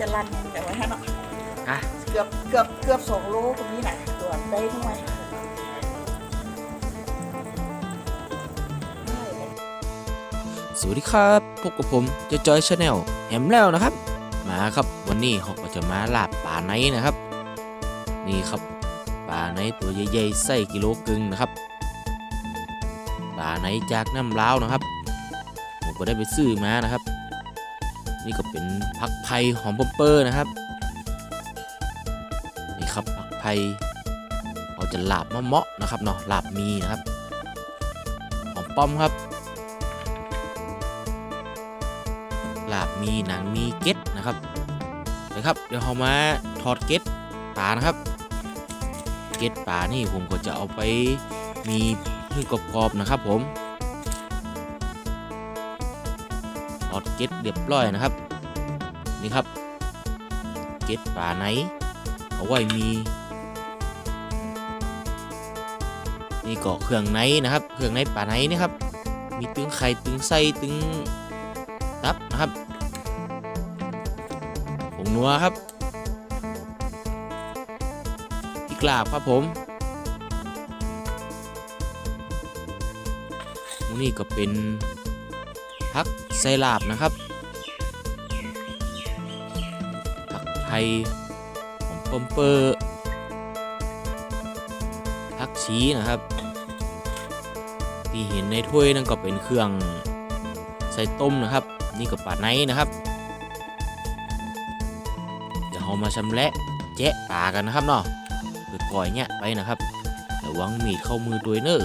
จะรันแต่ว่าฮะเนาะอะเกือบเกือบเกือบสองโลตรงนี้นะตัวได้หน่วยสวัสดีครับพบกับผมเจจอยชาแนลแฮมแล้วนะครับ มาครับวันนี้เขาก็จะมาลาบป่าไนนะครับ นี่ครับป่าไนตัวใหญ่ๆไส้กิโลกึ่งนะครับป่าไนจากน้ำล้าวนะครับ ผมก็ได้ไปซื้อมานะครับ นี่ก็เป็นผักไผ่หอมปมเปอร์นะครับนี่ครับผักไผ่เราจะลาบมะเมาะนะครับเนาะลาบมีนะครับหอมป้อมครับลาบมีหนังมีเก็ดนะครับนะครับ เดี๋ยวเรามาทอดเก็ดปลานะครับ เก็ดปลานี่ผมก็จะเอาไปมีให้กรอบๆนะครับผม อดเก็ดเรียบร้อยนะครับ นี่ครับ เก็ดปลาไหน เอาไว้มี นี่ก็เครื่องในนะครับ เครื่องในปลาไหนนี่ครับ มีตึงไข่ตึงไส้ตึงตับนะครับผงนัวครับพริกลาบครับผมมูนี่ก็เป็น พักไซลาบนะครับผักไทยของปมเปอร์พักชีนะครับที่เห็นในถ้วยนั่นก็เป็นเครื่องใส่ต้มนะครับ นี่ก็ปลาไนนะครับเดี๋ยวเรามาชำแหละแจะปลากันนะครับเนาะเพื่อก่อยเนี่ยไปนะครับระวังมีดเข้ามือด้วยเนอะ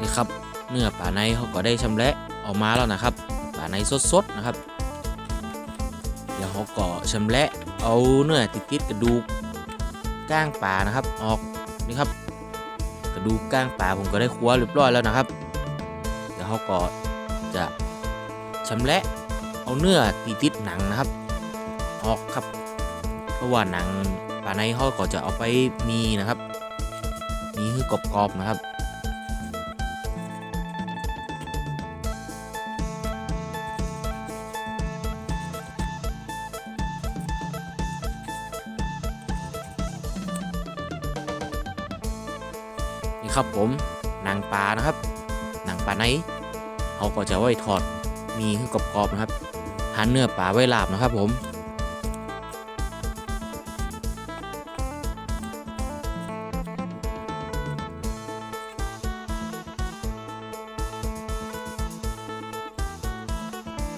นี่ครับเนื้อปลาในเขาก็ได้ชำแหละออกมาแล้วนะครับปลาในสดๆนะครับเดี๋ยวเขาก็ชำแหละเอาเนื้อติดๆกระดูกก้างปลานะครับ ออกนี่ครับ กระดูกก้างปลาผมก็ได้คว้าเรียบร้อยแล้วนะครับ เดี๋ยวเขาก็จะชำแหละเอาเนื้อติดๆหนังนะครับ ออกครับ เพราะว่าหนังปลาในเขาก็จะเอาไปมีนะครับมีคือกรอบๆนะครับ นี่ครับผมนังปลานะครับนังปลาไหนเขาก็จะไว้ทอดมีคือกรอบๆนะครับทานเนื้อปลาไว้ลาบนะครับผม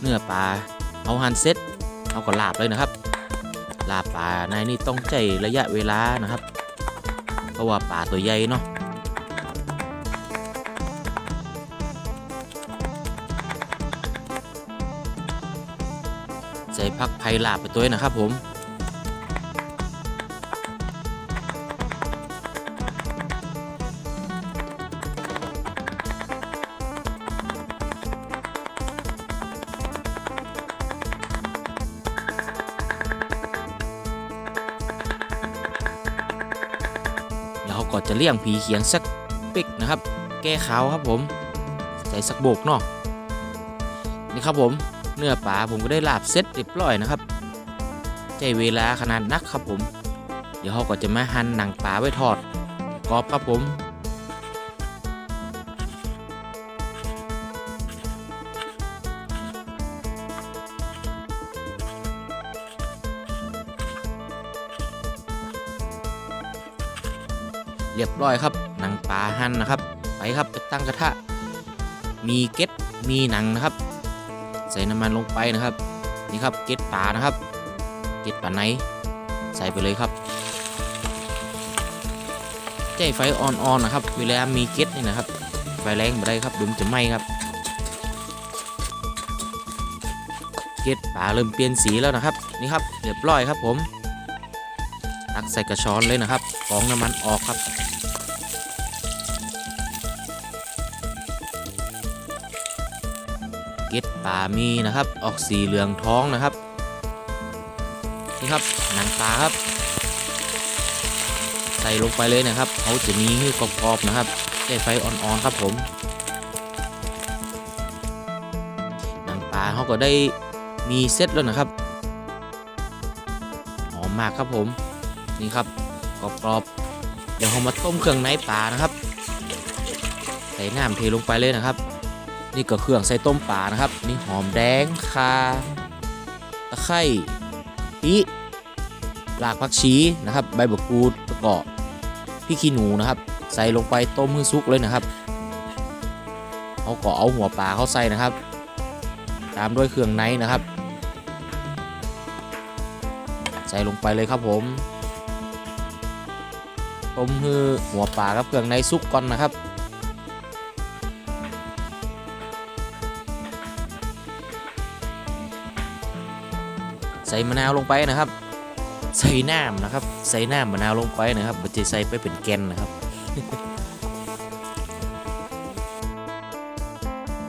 เนื้อปลาเอาหั่นเสร็จเอาก็ลาบเลยนะครับ ลาบปลาในนี่ต้องใจระยะเวลานะครับ เพราะว่าปลาตัวใหญ่เนาะ ใส่พักไผ่ลาบไปตัวนะครับผมเดี๋ยวเขาก็จะเลี่ยงผีเขียงสักปิกนะครับ แก้ขาวครับผม ใส่สักโบกเนาะนี่ครับผม เนื้อปลาผมก็ได้ลาบเซ็ตเรียบร้อยนะครับใช้เวลาขนาดนักครับผม เดี๋ยวเขาก็จะมาหั่นหนังปลาไว้ทอดกรอบครับผมเรียบร้อยครับ หนังปลาหั่นนะครับ ไปครับไปตั้งกระทะ มีเก็ดมีหนังนะครับ ใส่น้ำมันลงไปนะครับ นี่ครับเก็ดปลานะครับ เก็ดปลาไหน ใส่ไปเลยครับใจไฟอ่อนๆนะครับ เวลามีเก็ดนี่นะครับ ไฟแรงไม่ได้ครับดุมจะไหม้ครับ เกล็ดปลาเริ่มเปลี่ยนสีแล้วนะครับ นี่ครับเรียบร้อยครับผม ตักใส่กระชอนเลยนะครับ กองน้ำมันออกครับ เกล็ดปลามีนะครับ ออกสีเหลืองท้องนะครับ นี่ครับหนังปลาครับ ใส่ลงไปเลยนะครับเขาจะมีให้กรอบๆนะครับใช้ไฟอ่อนๆครับผมหนังปลาเขาก็ได้มีเซตแล้วนะครับหอมมากครับผมนี่ครับกรอบๆเดี๋ยวเรามาต้มเครื่องในปลานะครับ ใส่น้ำเทลงไปเลยนะครับ นี่ก็เครื่องใส่ต้มปลานะครับนี่หอมแดงคาตะไคร้ปีรากผักชีนะครับ ใบบักกูดแล้วก็พริกขี้หนูนะครับ ใส่ลงไปต้มให้สุกเลยนะครับเขาก็เอาหัวปลาเข้าใส่นะครับ ตามด้วยเครื่องในนะครับ ใส่ลงไปเลยครับผมต้มให้หัวปลากับเครื่องในสุกก่อนนะครับ ใส่มะนาวลงไปนะครับ ใส่น้ำนะครับ ใส่น้ำมะนาวลงไปนะครับบัจะใส่ไปเป็นแกนนะครับ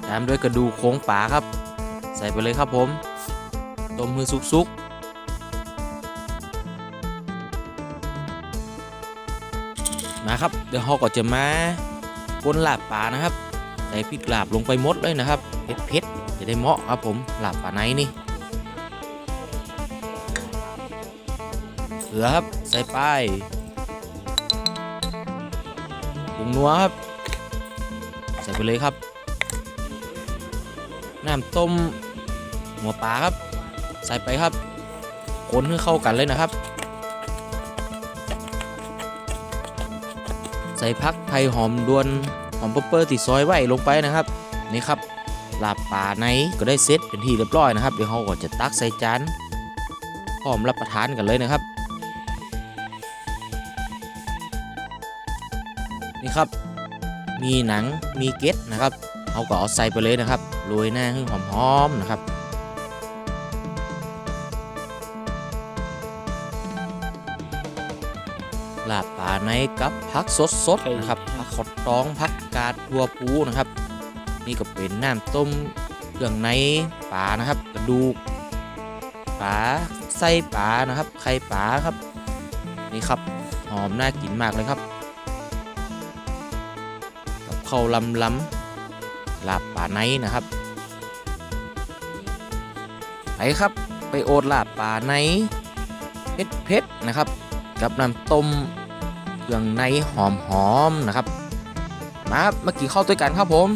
ตามด้วยกระดูกโค้งปลาครับ ใส่ไปเลยครับผมต้มมือสุกๆมาครับเดี๋ยวเราก็จะมาปนลาบปลานะครับ ใส่พริกลาบลงไปหมดเลยนะครับเผ็ดๆจะได้เหมาะครับผมลาบปลาในนี่ เกลือครับ ใส่ไปปรุงนัวครับ ใส่ไปเลยครับ น้ำต้มหัวปลาครับ ใส่ไปครับคนให้เข้ากันเลยนะครับ ใส่พักไทยหอมดวนหอมเปอร์ติดซอยไว้ลงไปนะครับนี่ครับลาบปลาในก็ได้เซตเป็นที่เรียบร้อยนะครับเดี๋ยวเราก็จะตักใส่จานพร้อมรับประทานกันเลยนะครับ นี่ครับ มีหนังมีเกล็ดนะครับเขาก็เอาใส่ไปเลยนะครับโรยหน้าให้หอมๆนะครับ ลาบป่าในกับผักสดๆนะครับผักขอดตองผักกาดทัวปูนะครับ นี่ก็เป็นน้ำต้มเครื่องในปลานะครับ กระดูกปลาไส้ปลานะครับ ไข่ปลาครับ นี่ครับหอมน่ากินมากเลยครับ เขาลำล้ำลาบป่าในนะครับ ไปครับไปโอดลาบป่าในเผ็ดเผ็ดนะครับ กับน้ำต้มเครื่องในหอมหอมนะครับ มาครับมากินข้าวด้วยกันครับผม